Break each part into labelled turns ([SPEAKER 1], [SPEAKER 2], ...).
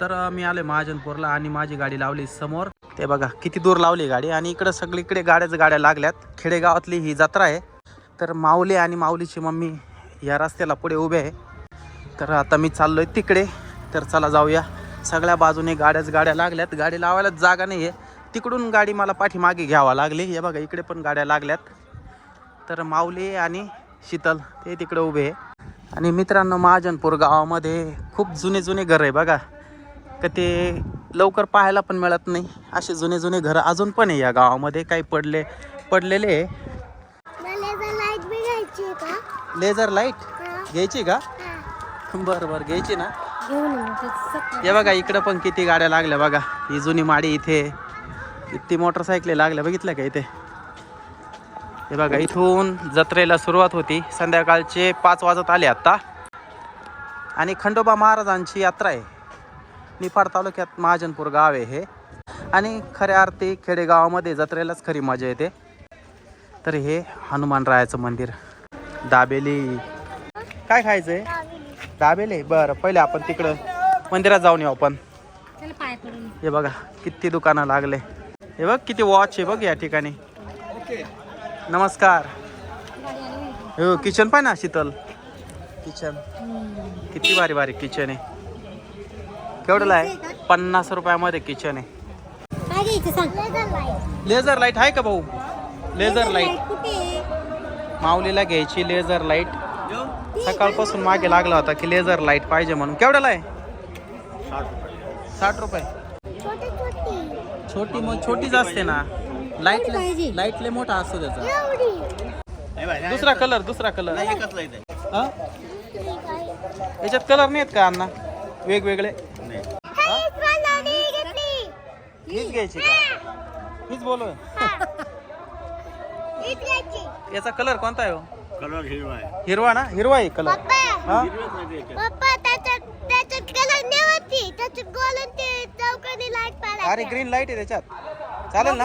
[SPEAKER 1] तर मी आले महाजनपूरला आणि माझी गाडी लावली समोर. ते बघा किती दूर लावली गाडी आणि इकडं सगळीकडे गाड्याच गाड्या लागल्यात. खेडेगावातली ही जत्रा आहे. तर माऊली आणि माऊलीची मम्मी या रस्त्याला पुढे उभे आहे. तर आता मी चाललोय तिकडे. तर चला जाऊया. सगळ्या बाजूने गाड्याच गाड्या लागल्यात. गाडी लावायलाच जागा नाही आहे तिकडून गाडी मला पाठीमागे घ्यावा लागली. हे बघा इकडे पण गाड्या लागल्यात. तर माऊली आणि शीतल ते तिकडे उभे आहे. आणि मित्रांनो महाजनपूर गावामध्ये खूप जुने जुने घर आहे बघा. का ते लवकर पाहायला पण मिळत नाही. असे जुने जुने घरं अजून पण आहे या गावामध्ये. काही पडले पडलेले लेझर
[SPEAKER 2] लाइट.
[SPEAKER 1] घ्यायची का?
[SPEAKER 2] हा.
[SPEAKER 1] बरं बरं घ्यायची ना. हे बघा इकडं पण किती गाड्या लागल्या बघा. ही जुनी माडी इथे. किती मोटरसायकली लागल्या बघितलं का इथे? हे बघा इथून जत्रेला सुरुवात होती. संध्याकाळचे पाच वाजत आले आत्ता आणि खंडोबा महाराजांची यात्रा आहे. निफाड तालुक्यात महाजनपूर गाव आहे हे. आणि खऱ्या अर्थी खेडेगावामध्ये जत्रेलाच खरी मजा येते. तर हे हनुमानरायाचं मंदिर. दाबेली. काय खायचं आहे दाबेले. बरं पहिले आपण तिकडं मंदिरात जाऊन येऊ आपण.
[SPEAKER 2] चल पाय पडून.
[SPEAKER 1] हे बघा किती दुकानं लागले. हे बघ किती वॉच आहे बघ या ठिकाणी. नमस्कार. हो किचन पाय ना शीतल. किचन. किती भारी भारी किचन आहे. केवढं आहे पन्नास रुपयामध्ये किचन आहे.
[SPEAKER 2] काय घ्यायचं सांग.
[SPEAKER 1] लेझर लाइट आहे का भाऊ? Laser
[SPEAKER 2] light?
[SPEAKER 1] माऊलीला घ्यायची लेझर लाइट सकाळपासून मागे लागला होता की लेझर लाइट पाहिजे म्हणून. केवढ्याला आहे साठ रुपये.
[SPEAKER 2] छोटी छोटी.
[SPEAKER 1] छोटी मग छोटीच असते ना.
[SPEAKER 2] लाइट?
[SPEAKER 1] लाइट लय मोठा असतो त्याचा
[SPEAKER 2] एवढी.
[SPEAKER 1] दुसरा कलर दुसरा कलर हा? याच्यात कलर नाही आहेत का अण्णा? वेगवेगळे?
[SPEAKER 2] हेच
[SPEAKER 1] घ्यायची का? हीच बोल. याचा कलर कोणता आहे हो?
[SPEAKER 3] कलर हिरवा आहे.
[SPEAKER 1] हिरवा ना? हिरवा आहे कलर. हा?
[SPEAKER 2] नाही ते
[SPEAKER 1] अरे ग्रीन लाइट आहे त्याच्यात. चालेल ना?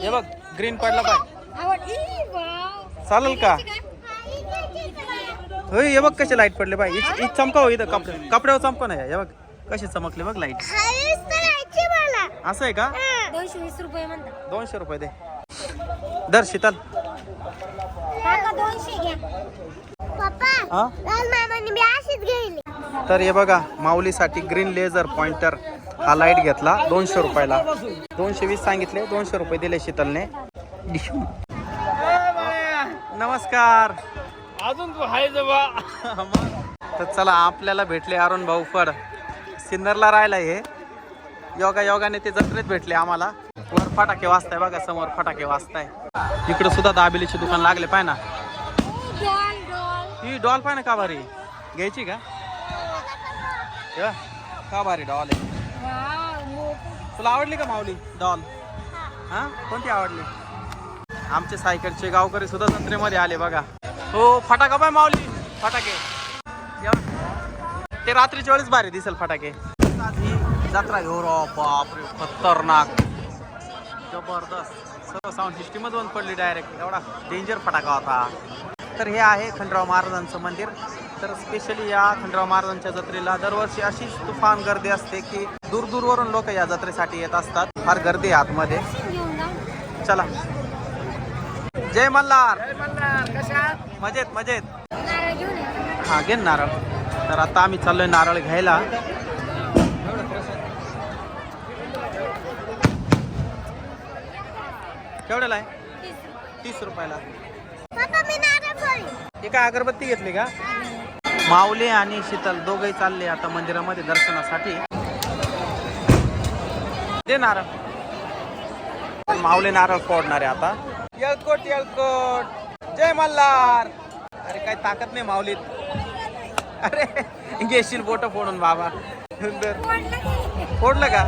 [SPEAKER 1] हे बघ ग्रीन पडला पाहिजे
[SPEAKER 2] आवड ई, वाव.
[SPEAKER 1] चालेल का? होय हे बघ कसे लाइट पडले बाई. ही चमकाव इथं कपडे कपड्यावर चमकव नाही हे बघ कसे चमकले बघ
[SPEAKER 2] लाइट
[SPEAKER 1] असं आहे का?
[SPEAKER 2] दोनशे वीस रुपये म्हणतात.
[SPEAKER 1] दोनशे रुपये दे. दर शीतल. हा? तर हे बघा माऊलीसाठी ग्रीन लेझर पॉइंटर हा लाइट घेतला दोनशे रुपयाला. दोनशे वीस सांगितले दोनशे रुपये दिले शीतलने. नमस्कार.
[SPEAKER 3] अजून तू हाय जबा
[SPEAKER 1] तर चला आपल्याला भेटले अरुण भाऊ फड. सिन्नरला राहिला हे. योगा योगाने ते जत्रेत भेटले आम्हाला. वर फटाके वाजताय बघा समोर फटाके वाजताय. इकडं सुद्धा दाबेलीचे दुकान लागले पाय ना. ही डॉल पाय ना का भारी? घ्यायची का? का भारी डॉल आहे. तुला आवडली का माऊली डॉल? हा? कोणती आवडली? आमचे सायकडचे गावकरी सुद्धा जत्रेमध्ये आले बघा. हो फटाका पाय माऊली फटाके. ते रात्रीच्या वेळेस भारी दिसेल फटाके. जत्रा घेऊ रो बापरे खतरनाक. जबरदस्त. सर्व साऊंड सिस्टीमच बंद पडली डायरेक्ट एवढा डेंजर फटाका होता. तर हे आहे खंडराव महाराजांचं मंदिर. तर स्पेशली या खंडराव महाराजांच्या जत्रेला दरवर्षी अशीच तुफान गर्दी असते की दूर दूरवरून लोक या जत्रेसाठी येत असतात. फार गर्दी आहे आतमध्ये. चला. जय मल्हार. मजेत मजेत.
[SPEAKER 2] नारळ घेऊन ये.
[SPEAKER 1] हा घे नारळ. तर आता आम्ही चाललोय नारळ घ्यायला. केवढ्याला आहे? तीस रुपयाला. काय अगरबत्ती घेतली का? माऊली आणि शीतल दोघही चालले आता मंदिरामध्ये दर्शनासाठी. दे नारळ. माऊली नारळ फोडणार आहे आता. येळकोट येळकोट. जय मल्हार. अरे काही ताकद नाही माऊलीत. अरे घेशील बोट फोडून बाबा.
[SPEAKER 2] फोडलं की.
[SPEAKER 1] फोडलं का?